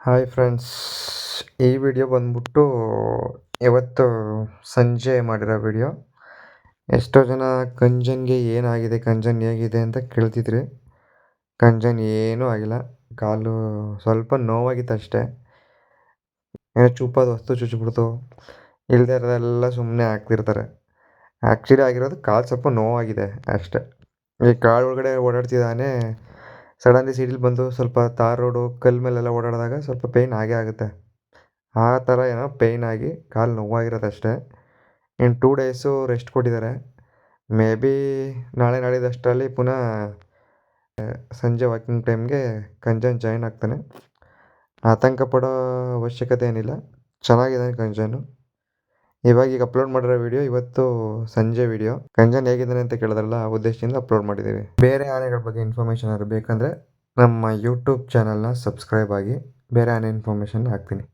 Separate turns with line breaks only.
Hi friends ಈ video ಬಂದ್ಬಿಟ್ಟು ಇವತ್ತು ಸಂಜೆ ಮಾಡಿರೋ ವಿಡಿಯೋ ಎಷ್ಟೋ ಜನ ಕಂಜನ್ಗೆ ಏನಾಗಿದೆ, ಕಂಜನ್ ಹೇಗಿದೆ ಅಂತ ಕೇಳ್ತಿದ್ರಿ. ಕಂಜನ್ ಏನೂ ಆಗಿಲ್ಲ, ಕಾಲು ಸ್ವಲ್ಪ ನೋವಾಗಿತ್ತು ಅಷ್ಟೇ. ಏನೋ ಚೂಪಾದ ವಸ್ತು ಚುಚ್ಚಿಬಿಡ್ತು ಇಲ್ಲದೆ ಇರೋದೆಲ್ಲ ಸುಮ್ಮನೆ ಹಾಕ್ತಿರ್ತಾರೆ. ಆ್ಯಕ್ಚುಲಿ ಆಗಿರೋದು ಕಾಲು ಸ್ವಲ್ಪ ನೋವಾಗಿದೆ ಅಷ್ಟೇ. ಈ ಕಾಳು ಒಳಗಡೆ ಓಡಾಡ್ತಿದ್ದಾನೆ ಸಡನ್ಲಿ ಸಿಡಿಲು ಬಂದು ಸ್ವಲ್ಪ ತಾರ್ ರೋಡು ಕಲ್ಲು ಮೇಲೆಲ್ಲ ಓಡಾಡಿದಾಗ ಸ್ವಲ್ಪ ಪೇಯ್ನ್ ಆಗೇ ಆಗುತ್ತೆ. ಆ ಥರ ಏನೋ ಪೇಯ್ನ್ ಆಗಿ ಕಾಲು ನೋವಾಗಿರೋದು ಅಷ್ಟೇ. ಇನ್ನು ಟೂ ಡೇಸು ರೆಸ್ಟ್ ಕೊಟ್ಟಿದ್ದಾರೆ. ಮೇ ಬಿ ನಾಳೆ ನಾಳಿದಷ್ಟರಲ್ಲಿ ಪುನಃ ಸಂಜೆ ವಾಕಿಂಗ್ ಟೈಮ್ಗೆ ಕಂಜನ್ ಜಾಯ್ನ್ ಆಗ್ತಾನೆ. ಆತಂಕ ಪಡೋ ಅವಶ್ಯಕತೆ ಏನಿಲ್ಲ. ಚೆನ್ನಾಗಿದ್ದಾನೆ ಕಂಜನು ಇವಾಗ ಈಗ ಅಪ್ಲೋಡ್ ಮಾಡಿರೋ ವಿಡಿಯೋ ಇವತ್ತು ಸಂಜೆ ವಿಡಿಯೋ ಕಂಜನ್ ಹೇಗಿದ್ದಾನೆ ಅಂತ ಕೇಳಿದ್ರಲ್ಲ, ಆ ಉದ್ದೇಶದಿಂದ ಅಪ್ಲೋಡ್ ಮಾಡಿದ್ದೀವಿ. ಬೇರೆ ಆನೆಗಳ ಬಗ್ಗೆ ಇನ್ಫಾರ್ಮೇಷನ್ ಏನಾದ್ರು ಬೇಕಂದರೆ ನಮ್ಮ ಯೂಟ್ಯೂಬ್ ಚಾನಲ್ನ ಸಬ್ಸ್ಕ್ರೈಬ್ ಆಗಿ ಬೇರೆ ಆನೆ ಇನ್ಫಾರ್ಮೇಷನ್ ಹಾಕ್ತೀನಿ.